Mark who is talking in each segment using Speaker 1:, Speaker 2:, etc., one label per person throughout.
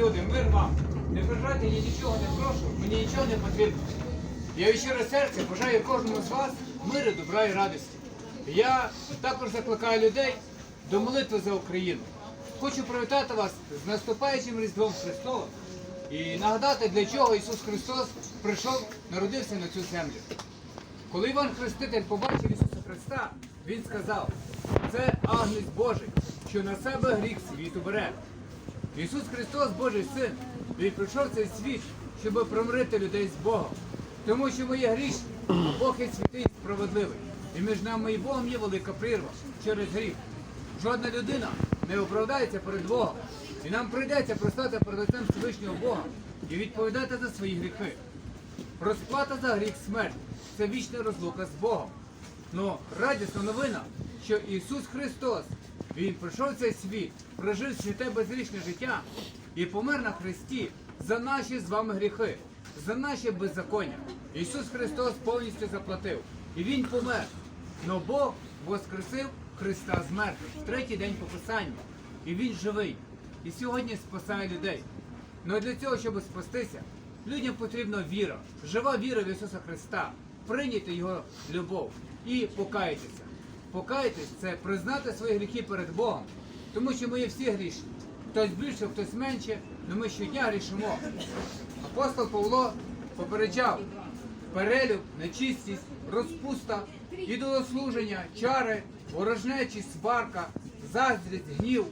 Speaker 1: люди, мир вам. Не бажайте, я нічого не прошу, мені нічого не потрібно. Я від щиро серця бажаю кожному з вас миру, добра і радості. Я також закликаю людей до молитви за Україну. Хочу привітати вас з наступаючим Різдвом Христовим і нагадати, для чого Ісус Христос прийшов, народився на цю землю. Коли Іван Хреститель побачив Ісуса Христа, Він сказав, це Агнець Божий, що на себе гріх світу бере. Ісус Христос, Божий Син, Він прийшов цей світ, щоб промирити людей з Богом. Тому що ми є грішні, а Бог є святий і справедливий. І між нами і Богом є велика прірва через гріх. Жодна людина не оправдається перед Богом. І нам прийдеться простати перед лицем Всевишнього Бога і відповідати за свої гріхи. Розплата за гріх смерть це вічна розлука з Богом. Ну, радісна новина, що Ісус Христос, Він прийшов в цей світ, прожив святе безрічне життя і помер на Христі за наші з вами гріхи, за наші беззаконня. Ісус Христос повністю заплатив. І Він помер. Но Бог воскресив Христа з мертвих в третій день по Писанню. І Він живий. І сьогодні спасає людей. Ну для цього, щоб спастися, людям потрібна віра, жива віра в Ісуса Христа, прийняти Його любов і покаятися. Покаятись це признати свої гріхи перед Богом, тому що ми є всі грішні. Хтось більше, хтось менше, але ми щодня грішимо. Апостол Павло попереджав перелюб, нечистість, розпуста, ідолослуження, чари, ворожнечість, сварка, заздрість, гнів,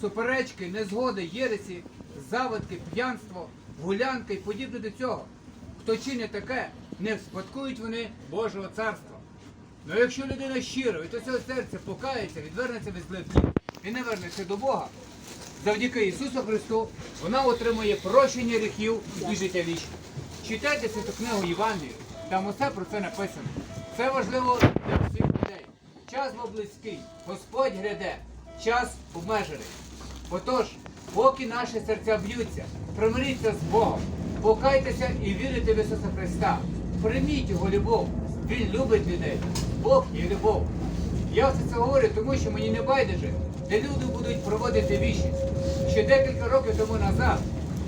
Speaker 1: суперечки, незгоди, єресі, заводки, п'янство, гулянки і подібне до цього. Хто чинить таке, не вспадкують вони Божого царства. Ну якщо людина щиро від усього серця покається, відвернеться від злих і не вернеться до Бога, завдяки Ісусу Христу вона отримує прощення гріхів і життя вічне. Читайте цю книгу Євангелію, там усе про це написано. Це важливо для всіх людей. Час бо близький, Господь гряде, час обмежений. Отож, поки наші серця б'ються, примиріться з Богом, покайтеся і вірите в Ісуса Христа. Прийміть Його любов. Він любить людей. Бог є любов. Я все це говорю, тому що мені не байдуже, де люди будуть проводити вічність. Ще декілька років тому назад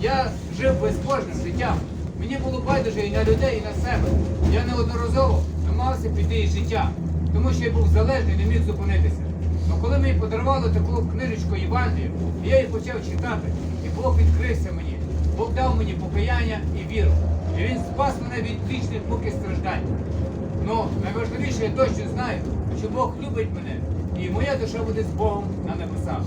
Speaker 1: я жив безбожним життям. Мені було байдуже і на людей, і на себе. Я неодноразово намагався піти із життя, тому що я був залежний, не міг зупинитися. Але коли мені подарували таку книжечку Євангелію, я її почав читати, і Бог відкрився мені. Бог дав мені покаяння і віру. І Він спас мене від вічних мук і страждань. Ну, найважливіше, я точно знаю, що Бог любить мене, і моя душа буде з Богом на небесах.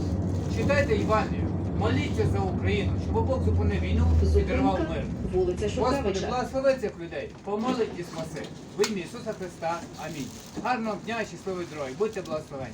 Speaker 1: Читайте Євангелію, моліться за Україну, щоб Бог зупинив війну і дарував мир.
Speaker 2: вулиця
Speaker 1: Господи, благослови цих людей, помолить і спаси. В ім'я Ісуса Христа. Амінь. Гарного дня, щасливої дороги. Будьте благословені.